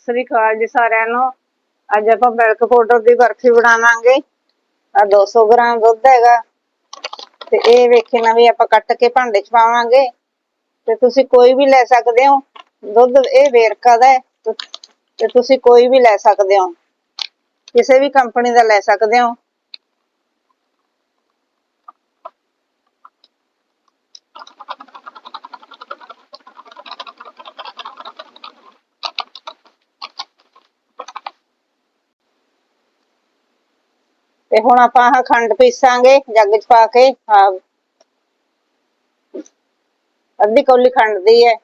ਸਤਿ ਸ੍ਰੀ ਅਕਾਲ ਜੀ ਸਾਰਿਆਂ ਨੂੰ। ਅੱਜ ਆਪਾਂ ਮਿਲਕ ਪਾਊਡਰ ਦੀ ਬਰਫੀ ਬਣਾਵਾਂਗੇ। ਆ 200 ਗ੍ਰਾਮ ਦੁੱਧ ਹੈਗਾ। ਤੇ ਇਹ ਵੇਖਣਾ ਵੀ ਆਪਾਂ ਕੱਟ ਕੇ ਭਾਂਡੇ 'ਚ ਪਾਵਾਂਗੇ। ਤੇ ਤੁਸੀਂ ਕੋਈ ਵੀ ਲੈ ਸਕਦੇ ਹੋ। ਦੁੱਧ ਇਹ ਵੇਰਕਾ ਦਾ ਤੇ ਤੁਸੀਂ ਕੋਈ ਵੀ ਲੈ ਸਕਦੇ ਹੋ। ਕਿਸੇ ਵੀ ਕੰਪਨੀ ਦਾ ਲੈ ਸਕਦੇ ਹੋ। ਤੇ ਹੁਣ ਆਪਾਂ ਆਹ ਖੰਡ ਪੀਸਾਂਗੇ, ਜੱਗ 'ਚ ਪਾ ਕੇ ਹਾਂ ਅੱਧੀ ਕੌਲੀ ਖੰਡ ਦੀ ਹੈ।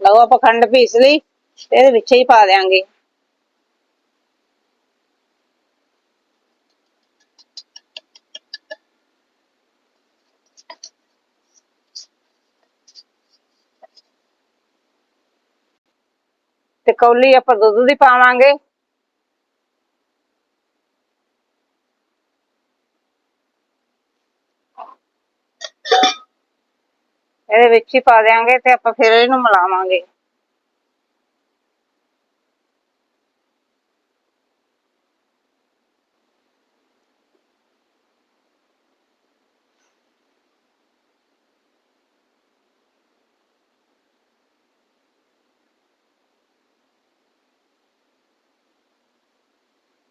ਲਓ ਆਪਾਂ ਖੰਡ ਪੀਸ ਲਈ, ਤੇ ਇਹਦੇ ਵਿੱਚ ਹੀ ਪਾ ਦੇਾਂਗੇ ਤੇ ਕੌਲੀ ਆਪਾਂ ਦੁੱਧ ਦੀ ਪਾਵਾਂਗੇ। ਇਹਦੇ ਵਿੱਚ ਹੀ ਪਾ ਦੇਾਂਗੇ ਤੇ ਆਪਾਂ ਫਿਰ ਇਹਨੂੰ ਮਿਲਾਵਾਂਗੇ।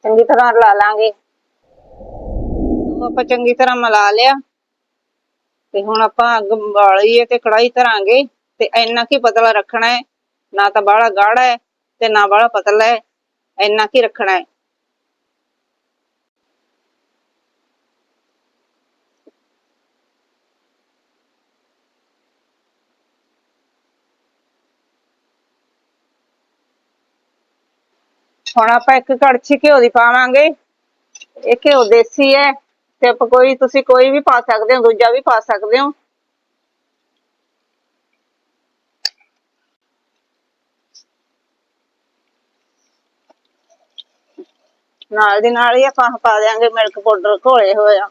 ਚੰਗੀ ਤਰ੍ਹਾਂ ਲਾ ਲਾਂਗੇ। ਉਹ ਆਪਾਂ ਚੰਗੀ ਤਰ੍ਹਾਂ ਮਿਲਾ ਲਿਆ। ਤੇ ਹੁਣ ਆਪਾਂ ਅੱਗ ਬਾਲੀਏ ਤੇ ਕੜਾਈ ਧਰਾਂਗੇ। ਤੇ ਇੰਨਾ ਕੀ ਪਤਲਾ ਰੱਖਣਾ ਹੈ। ਨਾ ਤਾਂ ਬਾਹਲਾ ਗਾੜਾ ਹੈ ਤੇ ਨਾ ਬਾਹਲਾ ਪਤਲਾ ਹੈ। ਇੰਨਾ ਕੀ ਰੱਖਣਾ ਹੈ। ਹੁਣ ਆਪਾਂ ਇੱਕ ਕੜਛੀ ਘਿਓ ਦੀ ਪਾਵਾਂਗੇ। ਇਹ ਘਿਓ ਦੇਸੀ ਹੈ ਤੇ ਆਪਾਂ ਕੋਈ, ਤੁਸੀਂ ਕੋਈ ਵੀ ਪਾ ਸਕਦੇ ਹੋ, ਦੂਜਾ ਵੀ ਪਾ ਸਕਦੇ ਹੋ। ਨਾਲ ਦੀ ਨਾਲ ਹੀ ਆਪਾਂ ਪਾ ਦੇਾਂਗੇ ਮਿਲਕ ਪਾਊਡਰ ਘੋਲੇ ਹੋਇਆ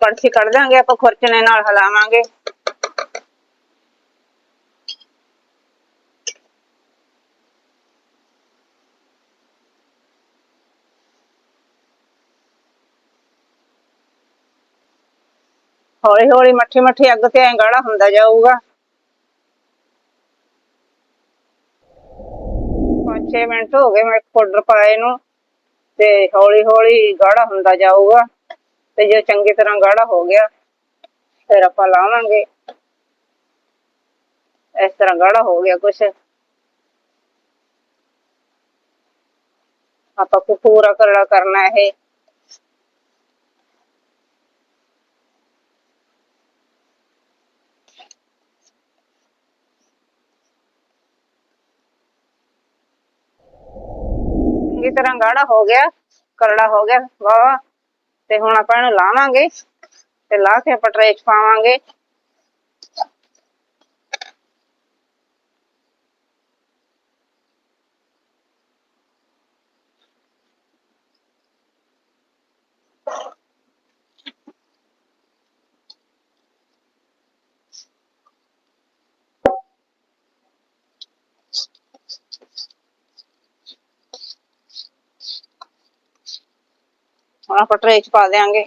ਕੜਛੀ ਕੱਢ ਦਾਂਗੇ, ਆਪਾਂ ਖੁਰਚਣੇ ਨਾਲ ਹਿਲਾਵਾਂਗੇ। ਹੌਲੀ ਹੌਲੀ ਮੱਠੀ ਮੱਠੀ ਅੱਗ ਤੇ ਐਂ ਗਾੜਾ ਹੁੰਦਾ ਜਾਊਗਾ। 5-6 ਮਿੰਟ ਹੋ ਗਏ ਮੈਂ ਪਾਊਡਰ ਪਾਏ ਨੂੰ, ਤੇ ਹੌਲੀ ਹੌਲੀ ਗਾੜਾ ਹੁੰਦਾ ਜਾਊਗਾ। ਤੇ ਜੇ ਚੰਗੀ ਤਰ੍ਹਾਂ ਗਾੜਾ ਹੋ ਗਿਆ, ਫਿਰ ਆਪਾਂ ਲਾਵਾਂਗੇ। ਇਸ ਤਰ੍ਹਾਂ ਗਾੜਾ ਹੋ ਗਿਆ ਕੁਛ। ਆਪਾਂ ਕੋ ਪੂਰਾ ਕਰੜਾ ਕਰਨਾ ਇਹ। ਚੰਗੀ ਤਰ੍ਹਾਂ ਗਾੜਾ ਹੋ ਗਿਆ, ਕਰੜਾ ਹੋ ਗਿਆ ਵਾਹ ਤੇ ਹੁਣ ਆਪਾਂ ਇਹਨੂੰ ਲਾਵਾਂਗੇ ਤੇ ਲਾ ਕੇ ਆਪਾਂ ਟਰੇ 'ਚ ਪਾਵਾਂਗੇ। ਆਪਾਂ ਟਰੇ 'ਚ ਪਾ ਦੇਾਂਗੇ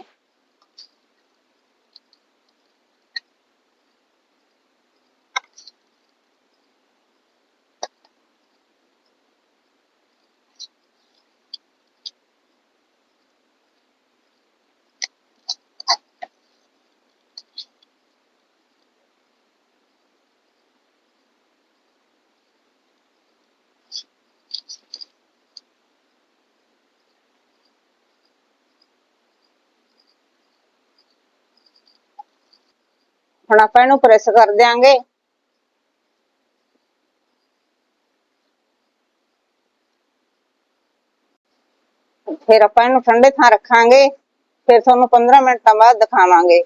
ਹੁਣ ਆਪਾਂ ਇਹਨੂੰ ਪ੍ਰੈਸ ਕਰ ਦਿਆਂਗੇ। ਫਿਰ ਆਪਾਂ ਇਹਨੂੰ ਠੰਡੇ ਥਾਂ ਰੱਖਾਂਗੇ, ਫਿਰ ਤੁਹਾਨੂੰ 15 ਮਿੰਟਾਂ ਬਾਅਦ ਦਿਖਾਵਾਂਗੇ।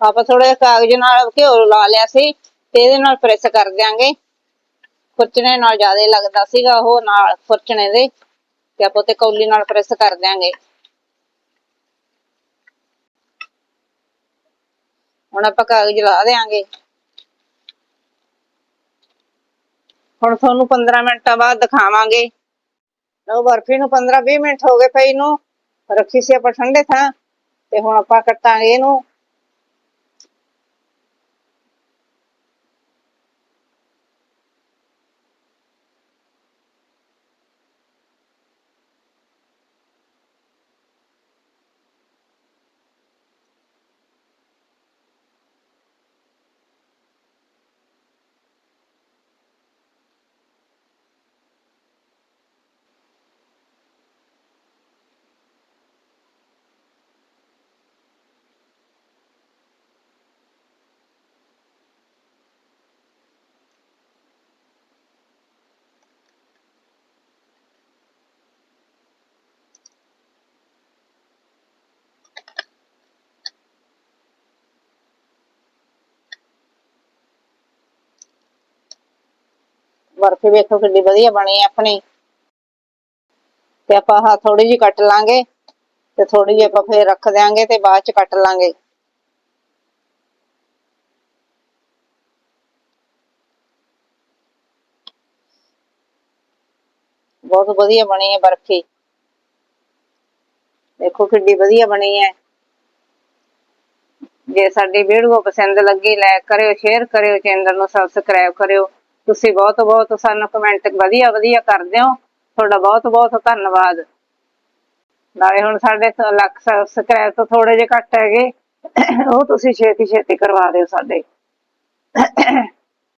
ਆਪਾਂ ਥੋੜੇ ਕਾਗਜ਼ ਨਾਲ ਘਿਓ ਲਾ ਲਿਆ ਸੀ ਤੇ ਇਹਦੇ ਨਾਲ ਪ੍ਰੈਸ ਕਰ ਦਿਆਂਗੇ। ਖੁਰਚਣੇ ਨਾਲ ਜ਼ਿਆਦਾ ਲੱਗਦਾ ਸੀਗਾ ਉਹ ਨਾਲ ਖੁਰਚਣੇ ਦੇ। ਤੇ ਆਪਾਂ ਤੇ ਕੌਲੀ ਨਾਲ ਪ੍ਰੈਸ ਕਰ ਦਿਆਂਗੇ। ਹੁਣ ਆਪਾਂ ਕਾਗਜ਼ ਲਾ ਦੇਾਂਗੇ ਹੁਣ ਤੁਹਾਨੂੰ 15 ਮਿੰਟਾਂ ਬਾਅਦ ਦਿਖਾਵਾਂਗੇ। ਲਓ ਬਰਫੀ ਨੂੰ 15 20 ਮਿੰਟ ਹੋ ਗਏ ਪਈ ਨੂੰ। ਰੱਖੀ ਸੀ ਆਪਾਂ ਠੰਡੇ ਥਾਂ। ਤੇ ਹੁਣ ਆਪਾਂ ਕੱਟਾਂਗੇ ਇਹਨੂੰ। ਬਰਫੀ ਵੇਖੋ ਕਿੰਨੀ ਵਧੀਆ ਬਣੀ ਆਪਣੀ। ਤੇ ਆਪਾਂ ਆਹ ਥੋੜੀ ਜਿਹੀ ਕੱਟ ਲਾਂਗੇ ਤੇ ਥੋੜੀ ਜਿਹੀ ਆਪਾਂ ਫੇਰ ਰੱਖ ਦਿਆਂਗੇ ਤੇ ਬਾਅਦ ਚ ਕੱਟ ਲਾਂਗੇ। ਬਹੁਤ ਵਧੀਆ ਬਣੀ ਹੈ ਬਰਫੀ ਦੇਖੋ ਕਿੰਨੀ ਵਧੀਆ ਬਣੀ ਹੈ ਜੇ ਸਾਡੀ ਵੀਡੀਓ ਪਸੰਦ ਲੱਗੀ ਲਾਈਕ ਕਰਿਓ ਸ਼ੇਅਰ ਕਰਿਓ ਚੈਨਲ ਨੂੰ ਸਬਸਕ੍ਰਾਈਬ ਕਰਿਓ। ਤੁਸੀਂ ਬਹੁਤ ਬਹੁਤ ਸਾਨੂੰ ਕਮੈਂਟ ਵਧੀਆ ਵਧੀਆ ਕਰਦੇ ਹੋ। ਤੁਹਾਡਾ ਬਹੁਤ ਬਹੁਤ ਧੰਨਵਾਦ। ਨਾਲੇ ਹੁਣ ਸਾਡੇ ਲੱਖ ਸਬਸਕ੍ਰਾਈਬ ਤੋਂ ਥੋੜੇ ਜਿਹੇ ਘੱਟ ਹੈਗੇ। ਉਹ ਤੁਸੀਂ ਛੇਤੀ ਛੇਤੀ ਕਰਵਾ ਦਿਓ ਸਾਡੇ।